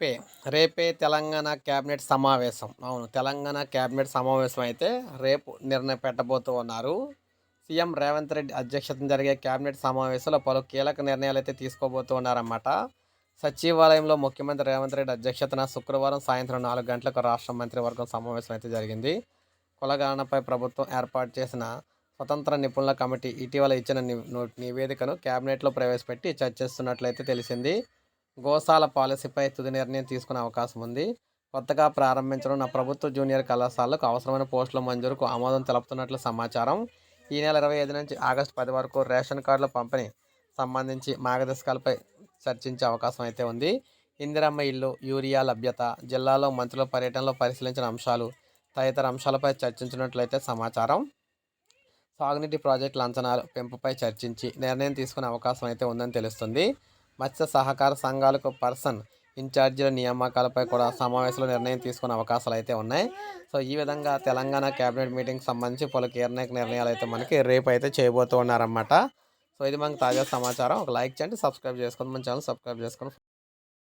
రేపే రేపే తెలంగాణ క్యాబినెట్ సమావేశం. అవును తెలంగాణ క్యాబినెట్ సమావేశం అయితే రేపు నిర్ణయం పెట్టబోతూ ఉన్నారు. సీఎం రేవంత్ రెడ్డి అధ్యక్షతన జరిగే క్యాబినెట్ సమావేశంలో పలు కీలక నిర్ణయాలు అయితే తీసుకోబోతూ ఉన్నారన్నమాట. సచివాలయంలో ముఖ్యమంత్రి రేవంత్ రెడ్డి అధ్యక్షతన శుక్రవారం సాయంత్రం నాలుగు గంటలకు రాష్ట్ర మంత్రివర్గం సమావేశం అయితే జరిగింది. కులగణనపై ప్రభుత్వం ఏర్పాటు చేసిన స్వతంత్ర నిపుణుల కమిటీ ఇటీవల ఇచ్చిన నివేదికను కేబినెట్లో ప్రవేశపెట్టి చర్చిస్తున్నట్లయితే తెలిసింది. గోశాల పాలసీపై తుది నిర్ణయం తీసుకునే అవకాశం ఉంది. కొత్తగా ప్రారంభించనున్న ప్రభుత్వ జూనియర్ కళాశాలకు అవసరమైన పోస్టుల మంజూరుకు ఆమోదం తెలుపుతున్నట్లు సమాచారం. ఈ నెల ఇరవై ఐదు నుంచి ఆగస్టు పది వరకు రేషన్ కార్డుల పంపిణీ సంబంధించి మార్గదర్శకాలపై చర్చించే అవకాశం అయితే ఉంది. ఇందిరమ్మ ఇల్లు యూరియా లభ్యత జిల్లాలో మంత్రుల పర్యటనలో పరిశీలించిన అంశాలు తదితర అంశాలపై చర్చించినట్లయితే సమాచారం. సాగునీటి ప్రాజెక్టుల అంచనాలు పెంపుపై చర్చించి నిర్ణయం తీసుకునే అవకాశం అయితే ఉందని తెలుస్తుంది. మత్స్య సహకార సంఘాలకు పర్సన్ ఇన్ఛార్జీల నియామకాలపై కూడా సమావేశంలో నిర్ణయం తీసుకునే అవకాశాలు అయితే ఉన్నాయి. సో ఈ విధంగా తెలంగాణ కేబినెట్ మీటింగ్ సంబంధించి పలు కీలక నిర్ణయాలు అయితే మనకి రేపు అయితే చేయబోతూ ఉన్నారన్నమాట. సో ఇది మనకు తాజా సమాచారం. ఒక లైక్ చేయండి సబ్స్క్రైబ్ చేసుకోండి. మన ఛానల్ సబ్స్క్రైబ్ చేసుకోండి